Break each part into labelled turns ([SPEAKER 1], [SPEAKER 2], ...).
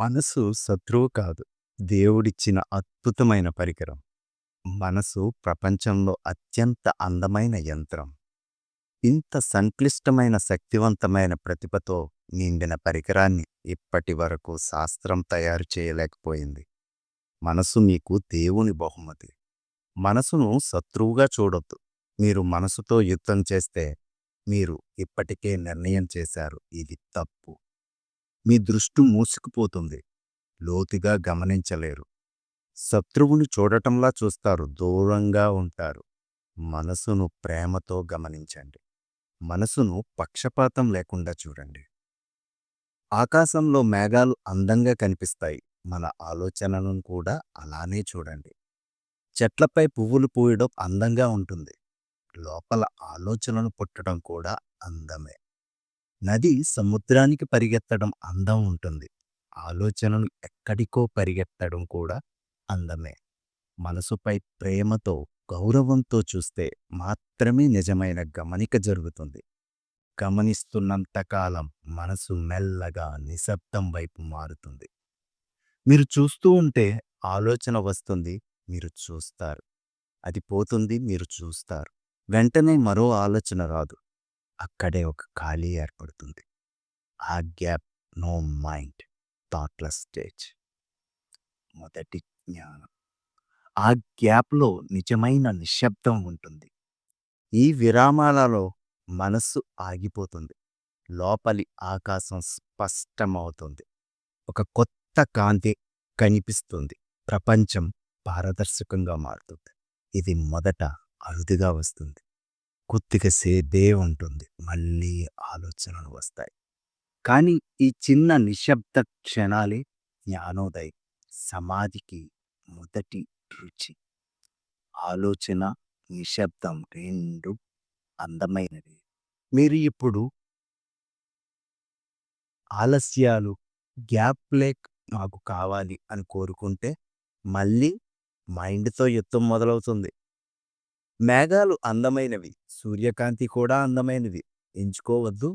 [SPEAKER 1] మనసు శత్రువు కాదు. దేవుడిచ్చిన అద్భుతమైన పరికరం. మనసు ప్రపంచంలో అత్యంత అందమైన యంత్రం. ఇంత సంక్లిష్టమైన శక్తివంతమైన ప్రతిభతో నిండిన పరికరాన్ని ఇప్పటి వరకు శాస్త్రం తయారు చేయలేకపోయింది. మనసు మీకు దేవుని బహుమతి. మనసును శత్రువుగా చూడొద్దు. మీరు మనసుతో యుద్ధం చేస్తే మీరు ఇప్పటికే నిర్ణయం చేశారు ఇది తప్పు. మీ దృష్టి మూసుకుపోతుంది. లోతుగా గమనించలేరు. శత్రువుని చూడటంలా చూస్తారు దూరంగా ఉంటారు. మనసును ప్రేమతో గమనించండి. మనసును పక్షపాతం లేకుండా చూడండి. ఆకాశంలో మేఘాలు అందంగా కనిపిస్తాయి. మన ఆలోచనలను కూడా అలానే చూడండి. చెట్లపై పువ్వులు పూయడం అందంగా ఉంటుంది. లోపల ఆలోచనలు పుట్టడం కూడా అందమే. నది సముద్రానికి పరిగెత్తడం అందం ఉంటుంది. ఆలోచనలు ఎక్కడికో పరిగెత్తడం కూడా అందమే. మనసుపై ప్రేమతో, గౌరవంతో చూస్తే మాత్రమే నిజమైన గమనిక జరుగుతుంది. గమనిస్తున్నంతకాలం మనసు మెల్లగా నిశ్శబ్దం వైపు మారుతుంది. మీరు చూస్తూ ఉంటే ఆలోచన వస్తుంది, మీరు చూస్తారు. అది పోతుంది, మీరు చూస్తారు. వెంటనే మరో ఆలోచన రాదు. అక్కడే ఒక ఖాళీ ఏర్పడుతుంది. ఆ gap no mind thoughtless stage. మొదటి జ్ఞానం. ఆ గ్యాప్లో నిజమైన నిశ్శబ్దం ఉంటుంది. ఈ విరామాలలో మనస్సు ఆగిపోతుంది. లోపలి ఆకాశం స్పష్టమవుతుంది. ఒక కొత్త కాంతి కనిపిస్తుంది. ప్రపంచం పారదర్శకంగా మారుతుంది. ఇది మొదట అరుదుగా వస్తుంది. కొద్దిగా సేపే ఉంటుంది. మళ్ళీ ఆలోచనలు వస్తాయి. కానీ ఈ చిన్న నిశ్శబ్ద క్షణాలే జ్ఞానోదయం. సమాధికి మొదటి రుచి. ఆలోచన, నిశ్శబ్దం రెండు అందమైనవి. మీరు ఇప్పుడు ఆలస్యాలు, గ్యాప్ లేక్ నాకు కావాలి అని కోరుకుంటే మళ్ళీ మైండ్‌తో యుద్ధం మొదలవుతుంది. మేఘాలు అందమైనవి. సూర్యకాంతి కూడా అందమైనది. ఎంచుకోవద్దు.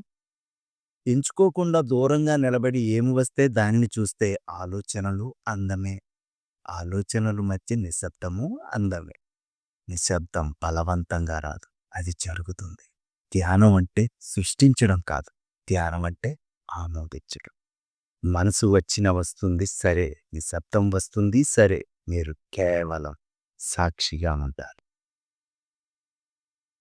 [SPEAKER 1] ఎంచుకోకుండా దూరంగా నిలబడి ఏమి వస్తే దానిని చూస్తే ఆలోచనలు అందమే. ఆలోచనలు మధ్య నిశ్శబ్దము అందమే. నిశ్శబ్దం బలవంతంగా రాదు. అది జరుగుతుంది. ధ్యానం అంటే సృష్టించడం కాదు. ధ్యానం అంటే ఆమోదించడం. మనసు వచ్చిన వస్తుంది సరే. నిశ్శబ్దం వస్తుంది సరే. మీరు కేవలం సాక్షిగా ఉంటారు.